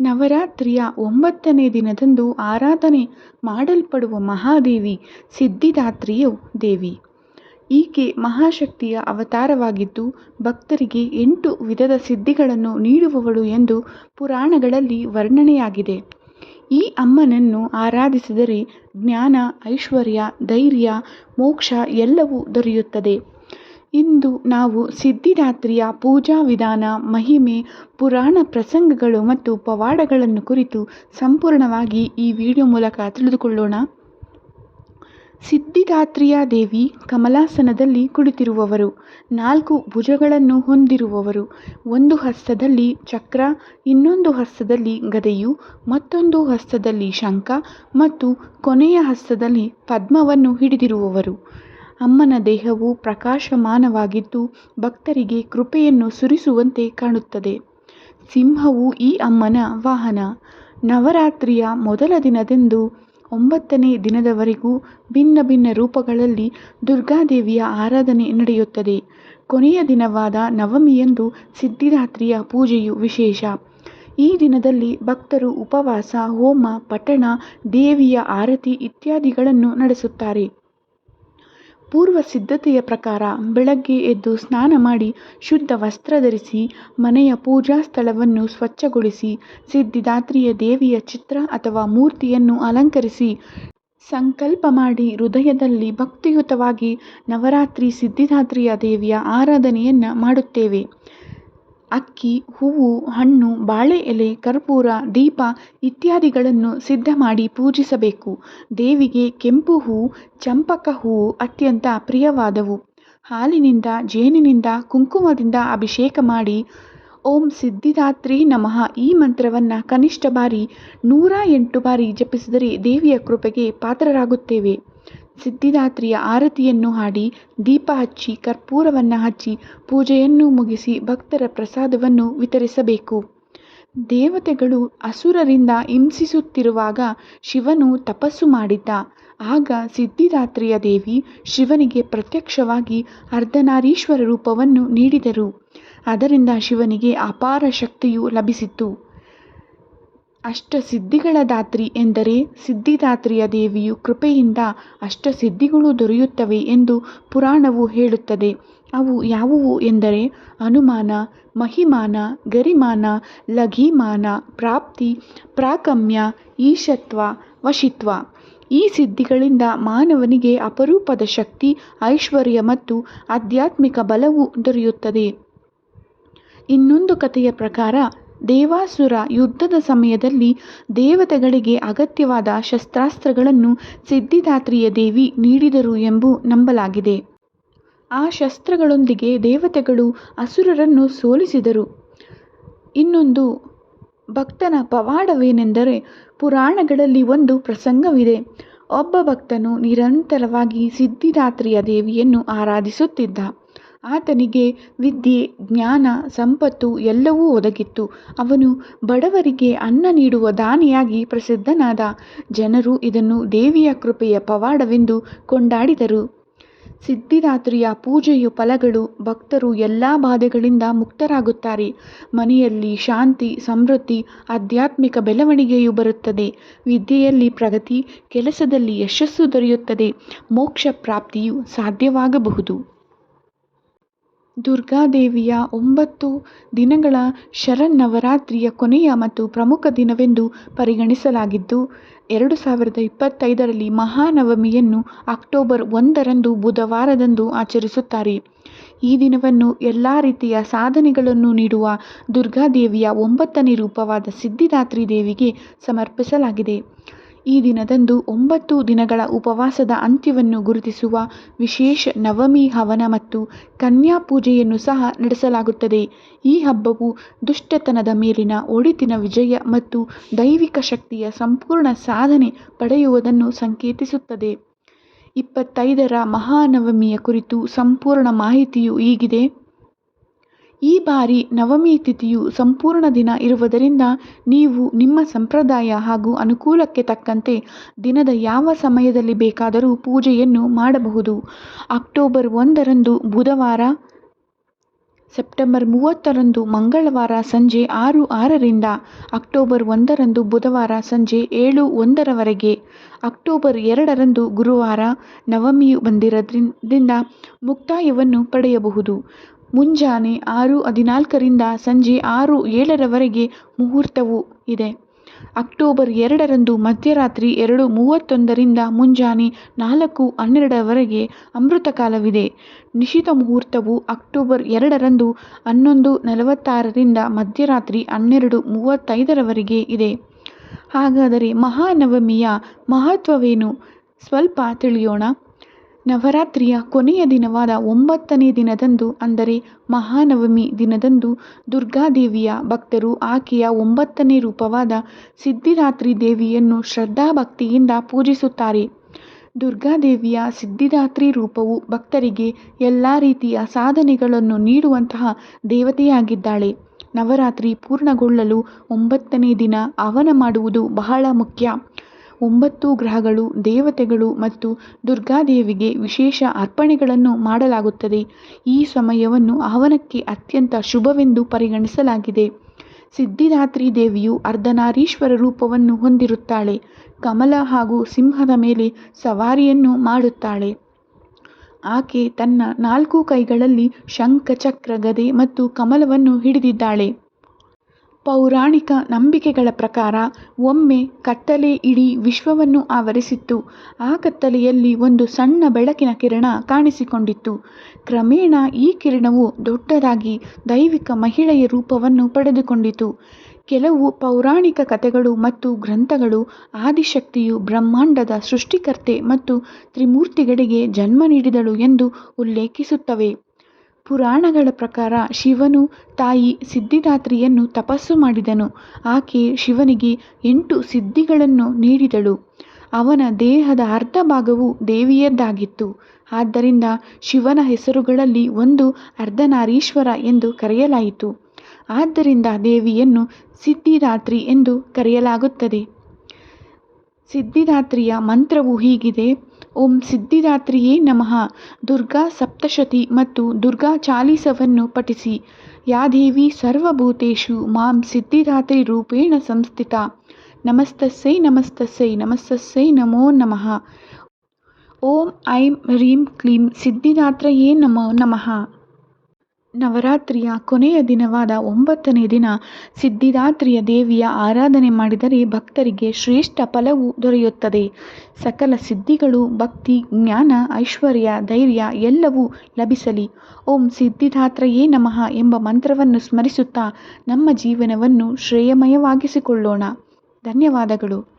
ನವರಾತ್ರಿಯ ಒಂಬತ್ತನೇ ದಿನದಂದು ಆರಾಧನೆ ಮಾಡಲ್ಪಡುವ ಮಹಾದೇವಿ ಸಿದ್ಧಿದಾತ್ರಿಯು ದೇವಿ. ಈಕೆ ಮಹಾಶಕ್ತಿಯ ಅವತಾರವಾಗಿದ್ದು ಭಕ್ತರಿಗೆ ಎಂಟು ವಿಧದ ಸಿದ್ಧಿಗಳನ್ನು ನೀಡುವವಳು ಎಂದು ಪುರಾಣಗಳಲ್ಲಿ ವರ್ಣನೆಯಾಗಿದೆ. ಈ ಅಮ್ಮನನ್ನು ಆರಾಧಿಸಿದರೆ ಜ್ಞಾನ, ಐಶ್ವರ್ಯ, ಧೈರ್ಯ, ಮೋಕ್ಷ ಎಲ್ಲವೂ ದೊರೆಯುತ್ತದೆ. ಇಂದು ನಾವು ಸಿದ್ಧಿದಾತ್ರಿಯ ಪೂಜಾ ವಿಧಾನ, ಮಹಿಮೆ, ಪುರಾಣ ಪ್ರಸಂಗಗಳು ಮತ್ತು ಪವಾಡಗಳನ್ನು ಕುರಿತು ಸಂಪೂರ್ಣವಾಗಿ ಈ ವಿಡಿಯೋ ಮೂಲಕ ತಿಳಿದುಕೊಳ್ಳೋಣ. ಸಿದ್ಧಿದಾತ್ರಿಯ ದೇವಿ ಕಮಲಾಸನದಲ್ಲಿ ಕುಳಿತಿರುವವರು, ನಾಲ್ಕು ಭುಜಗಳನ್ನು ಹೊಂದಿರುವವರು, ಒಂದು ಹಸ್ತದಲ್ಲಿ ಚಕ್ರ, ಇನ್ನೊಂದು ಹಸ್ತದಲ್ಲಿ ಗದೆಯು, ಮತ್ತೊಂದು ಹಸ್ತದಲ್ಲಿ ಶಂಖ ಮತ್ತು ಕೊನೆಯ ಹಸ್ತದಲ್ಲಿ ಪದ್ಮವನ್ನು ಹಿಡಿದಿರುವವರು. ಅಮ್ಮನ ದೇಹವು ಪ್ರಕಾಶಮಾನವಾಗಿದ್ದು ಭಕ್ತರಿಗೆ ಕೃಪೆಯನ್ನು ಸುರಿಸುವಂತೆ ಕಾಣುತ್ತದೆ. ಸಿಂಹವು ಈ ಅಮ್ಮನ ವಾಹನ. ನವರಾತ್ರಿಯ ಮೊದಲ ದಿನದಂದು ಒಂಬತ್ತನೇ ದಿನದವರೆಗೂ ಭಿನ್ನ ಭಿನ್ನ ರೂಪಗಳಲ್ಲಿ ದುರ್ಗಾದೇವಿಯ ಆರಾಧನೆ ನಡೆಯುತ್ತದೆ. ಕೊನೆಯ ದಿನವಾದ ನವಮಿಯಂದು ಸಿದ್ಧಿದಾತ್ರಿಯ ಪೂಜೆಯು ವಿಶೇಷ. ಈ ದಿನದಲ್ಲಿ ಭಕ್ತರು ಉಪವಾಸ, ಹೋಮ, ಪಠಣ, ದೇವಿಯ ಆರತಿ ಇತ್ಯಾದಿಗಳನ್ನು ನಡೆಸುತ್ತಾರೆ. ಪೂರ್ವ ಸಿದ್ಧತೆಯ ಪ್ರಕಾರ ಬೆಳಗ್ಗೆ ಎದ್ದು ಸ್ನಾನ ಮಾಡಿ ಶುದ್ಧ ವಸ್ತ್ರ ಧರಿಸಿ ಮನೆಯ ಪೂಜಾ ಸ್ಥಳವನ್ನು ಸ್ವಚ್ಛಗೊಳಿಸಿ ಸಿದ್ಧಿದಾತ್ರಿಯ ದೇವಿಯ ಚಿತ್ರ ಅಥವಾ ಮೂರ್ತಿಯನ್ನು ಅಲಂಕರಿಸಿ ಸಂಕಲ್ಪ ಮಾಡಿ ಹೃದಯದಲ್ಲಿ ಭಕ್ತಿಯುತವಾಗಿ ನವರಾತ್ರಿ ಸಿದ್ಧಿದಾತ್ರಿಯ ದೇವಿಯ ಆರಾಧನೆಯನ್ನು ಮಾಡುತ್ತೇವೆ. ಅಕ್ಕಿ, ಹೂವು, ಹಣ್ಣು, ಬಾಳೆ ಎಲೆ, ಕರ್ಪೂರ, ದೀಪ ಇತ್ಯಾದಿಗಳನ್ನು ಸಿದ್ಧ ಮಾಡಿ ಪೂಜಿಸಬೇಕು. ದೇವಿಗೆ ಕೆಂಪು ಹೂ, ಚಂಪಕ ಹೂವು ಅತ್ಯಂತ ಪ್ರಿಯವಾದವು. ಹಾಲಿನಿಂದ, ಜೇನಿನಿಂದ, ಕುಂಕುಮದಿಂದ ಅಭಿಷೇಕ ಮಾಡಿ ಓಂ ಸಿದ್ಧಿದಾತ್ರಿ ನಮಃ ಈ ಮಂತ್ರವನ್ನು ಕನಿಷ್ಠ ಬಾರಿ ನೂರ ಎಂಟು ಬಾರಿ ಜಪಿಸಿದರೆ ದೇವಿಯ ಕೃಪೆಗೆ ಪಾತ್ರರಾಗುತ್ತೇವೆ. ಸಿದ್ಧಿದಾತ್ರಿಯ ಆರತಿಯನ್ನು ಹಾಡಿ ದೀಪ ಹಚ್ಚಿ ಕರ್ಪೂರವನ್ನು ಹಚ್ಚಿ ಪೂಜೆಯನ್ನು ಮುಗಿಸಿ ಭಕ್ತರ ಪ್ರಸಾದವನ್ನು ವಿತರಿಸಬೇಕು. ದೇವತೆಗಳು ಅಸುರರಿಂದ ಹಿಂಸಿಸುತ್ತಿರುವಾಗ ಶಿವನು ತಪಸ್ಸು ಮಾಡಿದ್ದ. ಆಗ ಸಿದ್ಧಿದಾತ್ರಿಯ ದೇವಿ ಶಿವನಿಗೆ ಪ್ರತ್ಯಕ್ಷವಾಗಿ ಅರ್ಧನಾರೀಶ್ವರ ರೂಪವನ್ನು ನೀಡಿದರು. ಅದರಿಂದ ಶಿವನಿಗೆ ಅಪಾರ ಶಕ್ತಿಯು ಲಭಿಸಿತು ಅಷ್ಟಸಿದ್ಧಿಗಳ ದಾತ್ರಿ ಎಂದರೆ ಸಿದ್ಧಿದಾತ್ರಿಯ ದೇವಿಯು ಕೃಪೆಯಿಂದ ಅಷ್ಟ ಸಿದ್ಧಿಗಳು ದೊರೆಯುತ್ತವೆ ಎಂದು ಪುರಾಣವು ಹೇಳುತ್ತದೆ. ಅವು ಯಾವುವು ಎಂದರೆ ಅನುಮಾನ, ಮಹಿಮಾನ, ಗರಿಮಾನ, ಲಘಿಮಾನ, ಪ್ರಾಪ್ತಿ, ಪ್ರಾಕಮ್ಯ, ಈಶತ್ವ, ವಶಿತ್ವ. ಈ ಸಿದ್ಧಿಗಳಿಂದ ಮಾನವನಿಗೆ ಅಪರೂಪದ ಶಕ್ತಿ, ಐಶ್ವರ್ಯ ಮತ್ತು ಆಧ್ಯಾತ್ಮಿಕ ಬಲವು ದೊರೆಯುತ್ತದೆ. ಇನ್ನೊಂದು ಕಥೆಯ ಪ್ರಕಾರ ದೇವಾಸುರ ಯುದ್ಧದ ಸಮಯದಲ್ಲಿ ದೇವತೆಗಳಿಗೆ ಅಗತ್ಯವಾದ ಶಸ್ತ್ರಾಸ್ತ್ರಗಳನ್ನು ಸಿದ್ಧಿದಾತ್ರಿಯ ದೇವಿ ನೀಡಿದರು ಎಂದು ನಂಬಲಾಗಿದೆ. ಆ ಶಸ್ತ್ರಗಳೊಂದಿಗೆ ದೇವತೆಗಳು ಅಸುರರನ್ನು ಸೋಲಿಸಿದರು. ಇನ್ನೊಂದು ಭಕ್ತನ ಪವಾಡವೇನೆಂದರೆ ಪುರಾಣಗಳಲ್ಲಿ ಒಂದು ಪ್ರಸಂಗವಿದೆ. ಒಬ್ಬ ಭಕ್ತನು ನಿರಂತರವಾಗಿ ಸಿದ್ಧಿದಾತ್ರಿಯ ದೇವಿಯನ್ನು ಆರಾಧಿಸುತ್ತಿದ್ದ. ಆತನಿಗೆ ವಿದ್ಯೆ, ಜ್ಞಾನ, ಸಂಪತ್ತು ಎಲ್ಲವೂ ಒದಗಿತ್ತು. ಅವನು ಬಡವರಿಗೆ ಅನ್ನ ನೀಡುವ ದಾನಿಯಾಗಿ ಪ್ರಸಿದ್ಧನಾದ. ಜನರು ಇದನ್ನು ದೇವಿಯ ಕೃಪೆಯ ಪವಾಡವೆಂದು ಕೊಂಡಾಡಿದರು. ಸಿದ್ಧಿದಾತ್ರಿಯ ಪೂಜೆಯ ಫಲಗಳು, ಭಕ್ತರು ಎಲ್ಲ ಬಾಧೆಗಳಿಂದ ಮುಕ್ತರಾಗುತ್ತಾರೆ. ಮನೆಯಲ್ಲಿ ಶಾಂತಿ, ಸಮೃದ್ಧಿ, ಆಧ್ಯಾತ್ಮಿಕ ಬೆಳವಣಿಗೆಯು ಬರುತ್ತದೆ. ವಿದ್ಯೆಯಲ್ಲಿ ಪ್ರಗತಿ, ಕೆಲಸದಲ್ಲಿ ಯಶಸ್ಸು ದೊರೆಯುತ್ತದೆ. ಮೋಕ್ಷ ಪ್ರಾಪ್ತಿಯು ಸಾಧ್ಯವಾಗಬಹುದು. ದುರ್ಗಾದೇವಿಯ ಒಂಬತ್ತು ದಿನಗಳ ಶರನ್ನವರಾತ್ರಿಯ ಕೊನೆಯ ಮತ್ತು ಪ್ರಮುಖ ದಿನವೆಂದು ಪರಿಗಣಿಸಲಾಗಿದ್ದು, ಎರಡು ಸಾವಿರದ ಇಪ್ಪತ್ತೈದರಲ್ಲಿ ಮಹಾನವಮಿಯನ್ನು ಅಕ್ಟೋಬರ್ ಒಂದರಂದು ಬುಧವಾರದಂದು ಆಚರಿಸುತ್ತಾರೆ. ಈ ದಿನವನ್ನು ಎಲ್ಲ ರೀತಿಯ ಸಾಧನೆಗಳನ್ನು ನೀಡುವ ದುರ್ಗಾದೇವಿಯ ಒಂಬತ್ತನೇ ರೂಪವಾದ ಸಿದ್ಧಿದಾತ್ರಿ ದೇವಿಗೆ ಸಮರ್ಪಿಸಲಾಗಿದೆ. ಈ ದಿನದಂದು ಒಂಬತ್ತು ದಿನಗಳ ಉಪವಾಸದ ಅಂತ್ಯವನ್ನು ಗುರುತಿಸುವ ವಿಶೇಷ ನವಮಿ ಹವನ ಮತ್ತು ಕನ್ಯಾ ಪೂಜೆಯನ್ನು ಸಹ ನಡೆಸಲಾಗುತ್ತದೆ. ಈ ಹಬ್ಬವು ದುಷ್ಟತನದ ಮೇಲಿನ ಒಳಿತಿನ ವಿಜಯ ಮತ್ತು ದೈವಿಕ ಶಕ್ತಿಯ ಸಂಪೂರ್ಣ ಸಾಧನೆ ಪಡೆಯುವುದನ್ನು ಸಂಕೇತಿಸುತ್ತದೆ. ಇಪ್ಪತ್ತೈದರ ಮಹಾನವಮಿಯ ಕುರಿತು ಸಂಪೂರ್ಣ ಮಾಹಿತಿಯು ಹೀಗಿದೆ. ಈ ಬಾರಿ ನವಮಿ ತಿಥಿಯು ಸಂಪೂರ್ಣ ದಿನ ಇರುವುದರಿಂದ ನೀವು ನಿಮ್ಮ ಸಂಪ್ರದಾಯ ಹಾಗೂ ಅನುಕೂಲಕ್ಕೆ ತಕ್ಕಂತೆ ದಿನದ ಯಾವ ಸಮಯದಲ್ಲಿ ಬೇಕಾದರೂ ಪೂಜೆಯನ್ನು ಮಾಡಬಹುದು. ಅಕ್ಟೋಬರ್ ಒಂದರಂದು ಬುಧವಾರ, ಸೆಪ್ಟೆಂಬರ್ ಮೂವತ್ತರಂದು ಮಂಗಳವಾರ ಸಂಜೆ ಆರು ಆರರಿಂದ, ಅಕ್ಟೋಬರ್ ಒಂದರಂದು ಬುಧವಾರ ಸಂಜೆ ಏಳು ಒಂದರವರೆಗೆ, ಅಕ್ಟೋಬರ್ ಎರಡರಂದು ಗುರುವಾರ ನವಮಿಯು ಬಂದಿರೋದ್ರಿಂದ ಮುಕ್ತಾಯವನ್ನು ಪಡೆಯಬಹುದು. ಮುಂಜಾನೆ ಆರು, ಹದಿನಾಲ್ಕರಿಂದ ಸಂಜೆ ಆರು, ಏಳರವರೆಗೆ ಮುಹೂರ್ತವು ಇದೆ. ಅಕ್ಟೋಬರ್ ಎರಡರಂದು ಮಧ್ಯರಾತ್ರಿ ಎರಡು, ಮೂವತ್ತೊಂದರಿಂದ ಮುಂಜಾನೆ ನಾಲ್ಕು, ಹನ್ನೆರಡರವರೆಗೆ ಅಮೃತಕಾಲವಿದೆ ನಿಶಿತ ಮುಹೂರ್ತವು ಅಕ್ಟೋಬರ್ ಎರಡರಂದು ಹನ್ನೊಂದು, ನಲವತ್ತಾರರಿಂದ ಮಧ್ಯರಾತ್ರಿ ಹನ್ನೆರಡು, ಮೂವತ್ತೈದರವರೆಗೆ ಇದೆ. ಹಾಗಾದರೆ ಮಹಾನವಮಿಯ ಮಹತ್ವವೇನು? ಸ್ವಲ್ಪ ತಿಳಿಯೋಣ. ನವರಾತ್ರಿಯ ಕೊನೆಯ ದಿನವಾದ ಒಂಬತ್ತನೇ ದಿನದಂದು, ಅಂದರೆ ಮಹಾನವಮಿ ದಿನದಂದು, ದುರ್ಗಾದೇವಿಯ ಭಕ್ತರು ಆಕೆಯ ಒಂಬತ್ತನೇ ರೂಪವಾದ ಸಿದ್ಧಿದಾತ್ರಿ ದೇವಿಯನ್ನು ಶ್ರದ್ಧಾಭಕ್ತಿಯಿಂದ ಪೂಜಿಸುತ್ತಾರೆ. ದುರ್ಗಾದೇವಿಯ ಸಿದ್ಧಿದಾತ್ರಿ ರೂಪವು ಭಕ್ತರಿಗೆ ಎಲ್ಲ ರೀತಿಯ ಸಾಧನೆಗಳನ್ನು ನೀಡುವಂತಹ ದೇವತೆಯಾಗಿದ್ದಾಳೆ. ನವರಾತ್ರಿ ಪೂರ್ಣಗೊಳ್ಳಲು ಒಂಬತ್ತನೇ ದಿನ ಹವನ ಮಾಡುವುದು ಬಹಳ ಮುಖ್ಯ. ಒಂಬತ್ತು ಗ್ರಹಗಳು, ದೇವತೆಗಳು ಮತ್ತು ದುರ್ಗಾದೇವಿಗೆ ವಿಶೇಷ ಅರ್ಪಣೆಗಳನ್ನು ಮಾಡಲಾಗುತ್ತದೆ. ಈ ಸಮಯವನ್ನು ಹವನಕ್ಕೆ ಅತ್ಯಂತ ಶುಭವೆಂದು ಪರಿಗಣಿಸಲಾಗಿದೆ. ಸಿದ್ಧಿದಾತ್ರಿ ದೇವಿಯು ಅರ್ಧನಾರೀಶ್ವರ ರೂಪವನ್ನು ಹೊಂದಿರುತ್ತಾಳೆ. ಕಮಲ ಹಾಗೂ ಸಿಂಹದ ಮೇಲೆ ಸವಾರಿಯನ್ನು ಮಾಡುತ್ತಾಳೆ. ಆಕೆ ತನ್ನ ನಾಲ್ಕು ಕೈಗಳಲ್ಲಿ ಶಂಖ ಚಕ್ರ ಗದೆ ಮತ್ತು ಕಮಲವನ್ನು ಹಿಡಿದಿದ್ದಾಳೆ. ಪೌರಾಣಿಕ ನಂಬಿಕೆಗಳ ಪ್ರಕಾರ ಒಮ್ಮೆ ಕತ್ತಲೆ ಇಡೀ ವಿಶ್ವವನ್ನು ಆವರಿಸಿತ್ತು. ಆ ಕತ್ತಲೆಯಲ್ಲಿ ಒಂದು ಸಣ್ಣ ಬೆಳಕಿನ ಕಿರಣ ಕಾಣಿಸಿಕೊಂಡಿತ್ತು. ಕ್ರಮೇಣ ಈ ಕಿರಣವು ದೊಡ್ಡದಾಗಿ ದೈವಿಕ ಮಹಿಳೆಯ ರೂಪವನ್ನು ಪಡೆದುಕೊಂಡಿತು. ಕೆಲವು ಪೌರಾಣಿಕ ಕಥೆಗಳು ಮತ್ತು ಗ್ರಂಥಗಳು ಆದಿಶಕ್ತಿಯು ಬ್ರಹ್ಮಾಂಡದ ಸೃಷ್ಟಿಕರ್ತೆ ಮತ್ತು ತ್ರಿಮೂರ್ತಿಗಳಿಗೆ ಜನ್ಮ ನೀಡಿದಳು ಎಂದು ಉಲ್ಲೇಖಿಸುತ್ತವೆ. ಪುರಾಣಗಳ ಪ್ರಕಾರ ಶಿವನು ತಾಯಿ ಸಿದ್ಧಿದಾತ್ರಿಯನ್ನು ತಪಸ್ಸು ಮಾಡಿದನು. ಆಕೆ ಶಿವನಿಗೆ ಎಂಟು ಸಿದ್ಧಿಗಳನ್ನು ನೀಡಿದಳು. ಅವನ ದೇಹದ ಅರ್ಧ ಭಾಗವು ದೇವಿಯದ್ದಾಗಿತ್ತು. ಆದ್ದರಿಂದ ಶಿವನ ಹೆಸರುಗಳಲ್ಲಿ ಒಂದು ಅರ್ಧನಾರೀಶ್ವರ ಎಂದು ಕರೆಯಲಾಯಿತು. ಆದ್ದರಿಂದ ದೇವಿಯನ್ನು ಸಿದ್ಧಿದಾತ್ರಿ ಎಂದು ಕರೆಯಲಾಗುತ್ತದೆ. ಸಿದ್ಧಿದಾತ್ರಿಯ ಮಂತ್ರವು ಹೀಗಿದೆ. ಓಂ ಸಿದ್ಧಿದಾತ್ರಿಯೇ ನಮಃ. ದುರ್ಗಾ ಸಪ್ತಶತಿ ಮತ್ತು ದುರ್ಗಾ ಚಾಲೀಸವನ್ನು ಪಠಿಸಿ. ಯಾ ದೇವಿ ಸರ್ವಭೂತೇಷು ಮಾಂ ಸಿದ್ಧಿದಾತ್ರಿ ರೂಪೇಣ ಸಂಸ್ಥಿತ. ನಮಸ್ತಸ್ಸೈ ನಮಸ್ತಸ್ಸೈ ನಮಸ್ತಸ್ಸೈ ನಮೋ ನಮಃ. ಓಂ ಐಂ ಹ್ರೀಂ ಕ್ಲೀಂ ಸಿದ್ಧಿದಾತ್ರಯೇ ನಮೋ ನಮಃ. ನವರಾತ್ರಿಯ ಕೊನೆಯ ದಿನವಾದ ಒಂಬತ್ತನೇ ದಿನ ಸಿದ್ಧಿದಾತ್ರಿಯ ದೇವಿಯ ಆರಾಧನೆ ಮಾಡಿದರೆ ಭಕ್ತರಿಗೆ ಶ್ರೇಷ್ಠ ಫಲವು ದೊರೆಯುತ್ತದೆ. ಸಕಲ ಸಿದ್ಧಿಗಳು, ಭಕ್ತಿ, ಜ್ಞಾನ, ಐಶ್ವರ್ಯ, ಧೈರ್ಯ ಎಲ್ಲವೂ ಲಭಿಸಲಿ. ಓಂ ಸಿದ್ಧಿದಾತ್ರಯೇ ನಮಃ ಎಂಬ ಮಂತ್ರವನ್ನು ಸ್ಮರಿಸುತ್ತಾ ನಮ್ಮ ಜೀವನವನ್ನು ಶ್ರೇಯಮಯವಾಗಿಸಿಕೊಳ್ಳೋಣ. ಧನ್ಯವಾದಗಳು.